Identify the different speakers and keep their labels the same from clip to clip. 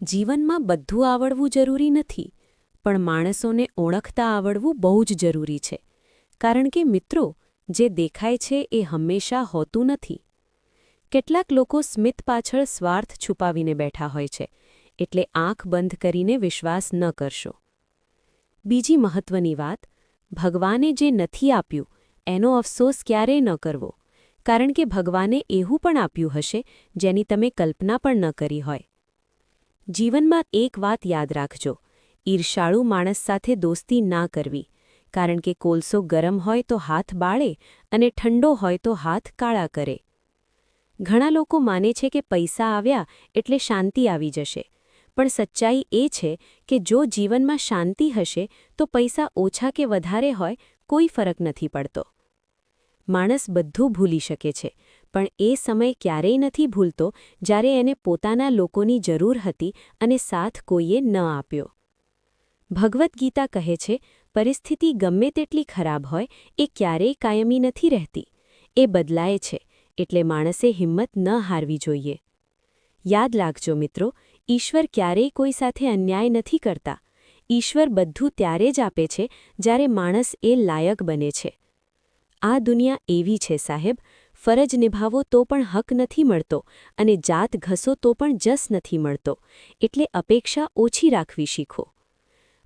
Speaker 1: જીવનમાં બધું આવડવું જરૂરી નથી, પણ માણસોને ઓળખતા આવડવું બહુ જ જરૂરી છે. કારણ કે મિત્રો, જે દેખાય છે એ હંમેશા હોતું નથી. કેટલાક લોકો સ્મિત પાછળ સ્વાર્થ છુપાવીને બેઠા હોય છે, એટલે આંખ બંધ કરીને વિશ્વાસ ન કરશો. બીજી મહત્વની વાત, ભગવાને જે નથી આપ્યું, એનો અફસોસ ક્યારેય ન કરવો? કારણ કે ભગવાને એવું પણ આપ્યું હશે, જેની તમે કલ્પના પણ ન કરી હોય. જીવનમાં એક વાત યાદ રાખજો. ઈર્ષાળુ માણસ સાથે દોસ્તી ના કરવી. કારણ કે કોલસો ગરમ હોય તો હાથ બાળે અને ઠંડો હોય તો હાથ કાળા કરે. ઘણા લોકો માને છે કે પૈસા આવ્યા એટલે શાંતિ આવી જશે. પણ સચ્ચાઈ એ છે કે જો જીવનમાં શાંતિ હશે તો પૈસા ઓછા કે વધારે હોય કોઈ ફરક નથી પડતો. માણસ બધું ભૂલી શકે છે. પણ એ સમય ક્યારેય નથી ભૂલતો જ્યારે એને પોતાના લોકોની જરૂર હતી અને સાથ કોઈએ ન આપ્યો. ભગવદ્ ગીતા કહે છે, પરિસ્થિતિ ગમે તેટલી ખરાબ હોય, એ ક્યારેય કાયમી નથી રહેતી. એ બદલાય છે, એટલે માણસે હિંમત ન હારવી જોઈએ. યાદ રાખજો મિત્રો, ઈશ્વર ક્યારેય કોઈ સાથે અન્યાય નથી કરતા. ઈશ્વર બધું ત્યારે જ આપે છે જ્યારે માણસ એ લાયક બને છે. આ દુનિયા એવી છે સાહેબ ફરજ નિભાવો તો પણ હક નથી મળતો અને જાત ઘસો તો પણ જસ નથી મળતો. એટલે અપેક્ષા ઓછી રાખવી શીખો.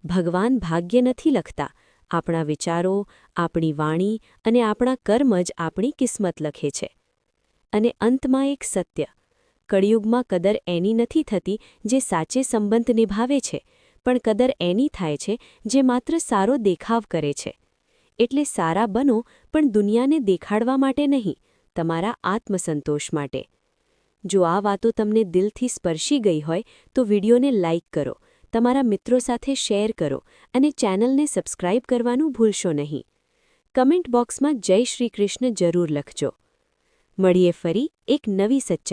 Speaker 1: ભગવાન ભાગ્ય નથી લખતા. આપણા વિચારો, આપણી વાણી અને આપણા કર્મ જ આપણી કિસ્મત લખે છે. અને અંતમાં એક સત્ય. કળિયુગમાં કદર એની નથી થતી જે સાચે સંબંધ નિભાવે છે, પણ કદર એની થાય છે જે માત્ર સારો દેખાવ કરે છે. એટલે સારા બનો પણ દુનિયાને દેખાડવા માટે નહીં. તમારા આત્મસંતોષ માટે. જો આ વાતો તમને દિલથી સ્પર્શી ગઈ હોય, તો વિડીયોને લાઇક કરો, તમારા મિત્રો સાથે શેર કરો અને ચેનલને સબસ્ક્રાઇબ કરવાનું ભૂલશો નહીં. કમેન્ટ બોક્સમાં જય શ્રી કૃષ્ણ જરૂર લખજો. મળીએ ફરી એક નવી સચ્ચાઈ